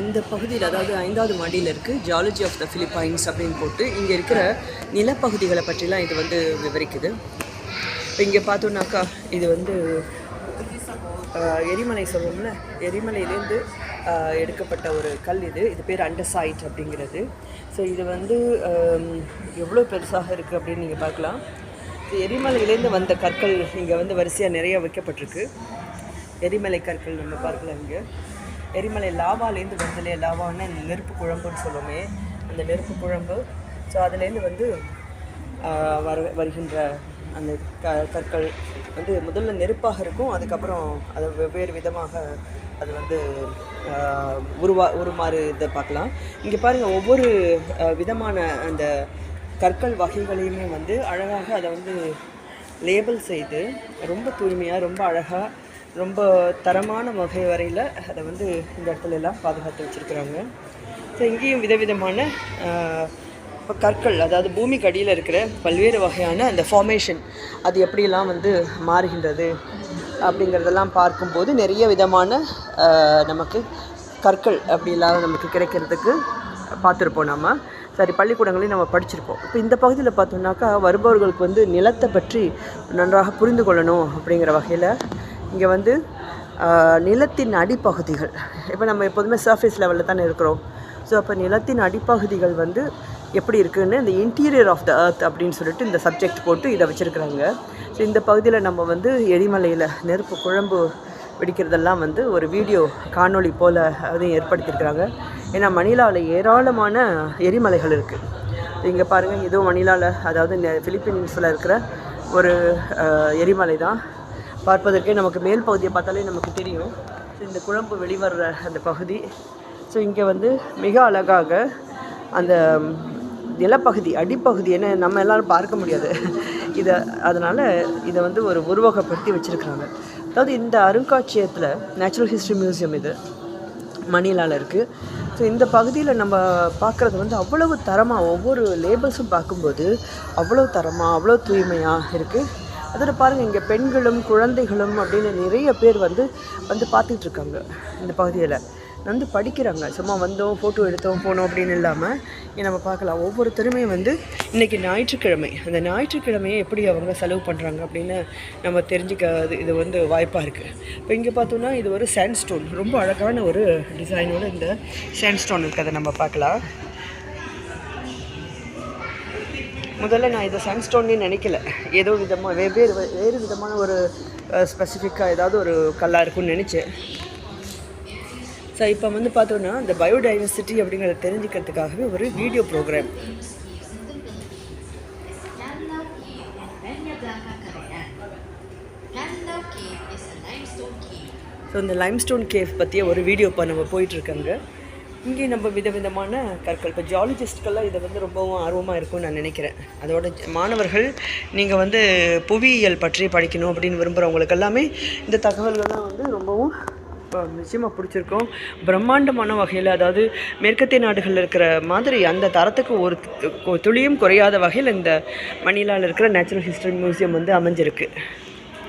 இந்த பகுதியில் அதாவது ஐந்தாவது மாடியில் இருக்குது ஜாலஜி ஆஃப் த ஃபிலிப்பைன்ஸ் அப்படின்னு போட்டு இங்கே இருக்கிற நிலப்பகுதிகளை பற்றிலாம் இது வந்து விவரிக்குது. இப்போ இங்கே பார்த்தோன்னாக்கா இது வந்து எரிமலை சொல்லுவோம்ல எரிமலையிலேருந்து எடுக்கப்பட்ட ஒரு கல் இது. இது பேர் அண்டர்சைட் அப்படிங்கிறது. ஸோ இது வந்து எவ்வளோ பெருசாக இருக்குது அப்படின்னு நீங்கள் பார்க்கலாம். எரிமலையிலேருந்து வந்த கற்கள் இங்கே வந்து வரிசையாக நிறையா வைக்கப்பட்டிருக்கு. எரிமலை கற்கள் நம்ம பார்க்கலாம் இங்கே. எரிமலை லாவாலேருந்து வந்ததுலே லாவான்னு இந்த நெருப்பு குழம்புன்னு சொல்லுவோமே அந்த நெருப்பு குழம்பு. ஸோ அதுலேருந்து வந்து வர வருகின்ற அந்த க கற்கள் வந்து முதல்ல நெருப்பாக இருக்கும் அதுக்கப்புறம் அது வெவ்வேறு விதமாக அது வந்து உருவா உருமாறு இதை பார்க்கலாம். இங்கே பாருங்கள் ஒவ்வொரு விதமான அந்த கற்கள் வகைகளையுமே வந்து அழகாக அதை வந்து லேபிள் செய்து ரொம்ப தூய்மையாக ரொம்ப அழகாக ரொம்ப தரமான வகை வரையில் அதை வந்து இந்த இடத்துல எல்லாம் பாதுகாத்து வச்சுருக்குறாங்க. ஸோ இங்கேயும் விதவிதமான ஆஹ், கற்கள் அதாவது பூமிக்கு அடியில் இருக்கிற பல்வேறு வகையான அந்த ஃபார்மேஷன் அது எப்படியெல்லாம் வந்து மாறுகின்றது அப்படிங்கிறதெல்லாம் பார்க்கும்போது நிறைய விதமான நமக்கு கற்கள் அப்படி இல்லாத நமக்கு கிடைக்கிறதுக்கு பார்த்துருப்போம் நம்ம சரி பள்ளிக்கூடங்களையும் நம்ம படிச்சிருப்போம். இப்போ இந்த பகுதியில் பார்த்தோம்னாக்கா வருபவர்களுக்கு வந்து நிலத்தை பற்றி நன்றாக புரிந்து கொள்ளணும் அப்படிங்கிற வகையில் இங்கே வந்து நிலத்தின் அடிப்பகுதிகள். இப்போ நம்ம எப்போதுமே சர்ஃபேஸ் லெவலில் தானே இருக்கிறோம். ஸோ அப்போ நிலத்தின் அடிப்பகுதிகள் வந்து எப்படி இருக்குதுன்னு இந்த இன்டீரியர் ஆஃப் த அர்த் அப்படின்னு சொல்லிட்டு இந்த சப்ஜெக்ட் போட்டு இதை வச்சுருக்குறாங்க. ஸோ இந்த பகுதியில் நம்ம வந்து எரிமலையில் நெருப்பு குழம்பு வெடிக்கிறதெல்லாம் வந்து ஒரு வீடியோ காணொளி போல் அதையும் ஏற்படுத்தியிருக்கிறாங்க. ஏன்னா மணிலாவில் ஏராளமான எரிமலைகள் இருக்குது இங்கே பாருங்கள் இதுவும் மணிலாவில் அதாவது இந்த ஃபிலிப்பீன்ஸில் இருக்கிற ஒரு எரிமலை தான் பார்ப்பதற்கே நமக்கு மேல் பகுதியை பார்த்தாலே நமக்கு தெரியும். ஸோ இந்த குழம்பு வெளிவர்ற அந்த பகுதி. ஸோ இங்கே வந்து மிக அழகாக அந்த நிலப்பகுதி அடிப்பகுதி என்ன நம்ம எல்லாரும் பார்க்க முடியாது. இதை அதனால் இதை வந்து ஒரு உருவகப்படுத்தி வச்சுருக்குறாங்க. அதாவது இந்த அருங்காட்சியகத்தில் நேச்சுரல் ஹிஸ்ட்ரி மியூசியம் இது மணிலால் இருக்குது ஸோ இந்த பகுதியில் நம்ம பார்க்குறது வந்து அவ்வளவு தரமாக ஒவ்வொரு லேபிள்ஸும் பார்க்கும்போது அவ்வளோ தரமாக அவ்வளோ தூய்மையாக இருக்குது அதில் பாருங்கள் இங்கே பெண்களும் குழந்தைகளும் அப்படின்னு நிறைய பேர் வந்து வந்து பார்த்துட்ருக்காங்க இந்த பகுதியில். வந்து படிக்கிறாங்க. சும்மா வந்தோம் ஃபோட்டோ எடுத்தோம் போனோம் அப்படின்னு இல்லாமல் நம்ம பார்க்கலாம். ஒவ்வொருத்தருமே வந்து இன்றைக்கி ஞாயிற்றுக்கிழமை. அந்த ஞாயிற்றுக்கிழமையை எப்படி அவங்க செலவு பண்ணுறாங்க அப்படின்னு நம்ம தெரிஞ்சுக்க இது- இது வந்து வாய்ப்பாக இருக்குது இப்போ இங்கே பார்த்தோம்னா இது ஒரு சாண்ட்ஸ்டோன் ரொம்ப அழகான ஒரு டிசைனோட இந்த சாண்ட்ஸ்டோன் இருக்கிறத நம்ம பார்க்கலாம். முதல்ல நான் இதை சன்ஸ்டோன்னு நினைக்கல. ஏதோ விதமாக வெவ்வேறு வேறு விதமான ஒரு ஸ்பெசிஃபிக்காக ஏதாவது ஒரு கல்லாக இருக்கும்னு நினச்சேன். ஸோ இப்போ வந்து பார்த்தோன்னா இந்த பயோடைவர்சிட்டி அப்படிங்கிறத தெரிஞ்சுக்கிறதுக்காகவே ஒரு வீடியோ ப்ரோக்ராம் ஸோ இந்த லைம்ஸ்டோன் கேவ் பற்றிய ஒரு வீடியோ இப்போ நம்ம போயிட்டுருக்காங்க இங்கே நம்ம விதவிதமான கற்கள். இப்போ ஜாலஜிஸ்ட்கெல்லாம் இதை வந்து ரொம்பவும் ஆர்வமாக இருக்கும்னு நான் நினைக்கிறேன். அதோட மாணவர்கள் நீங்கள் வந்து புவியியல் பற்றி படிக்கணும் அப்படின்னு விரும்புகிறவங்களுக்கு எல்லாமே இந்த தகவல்கள்லாம் வந்து ரொம்பவும் இப்போ நிச்சயமாக பிடிச்சிருக்கும். பிரம்மாண்டமான வகையில் அதாவது மேற்கத்திய நாடுகளில் இருக்கிற மாதிரி அந்த தரத்துக்கு ஒரு துளியும் குறையாத வகையில் இந்த மணிலாவில் இருக்கிற நேச்சுரல் ஹிஸ்டரி மியூசியம் வந்து அமைஞ்சிருக்கு.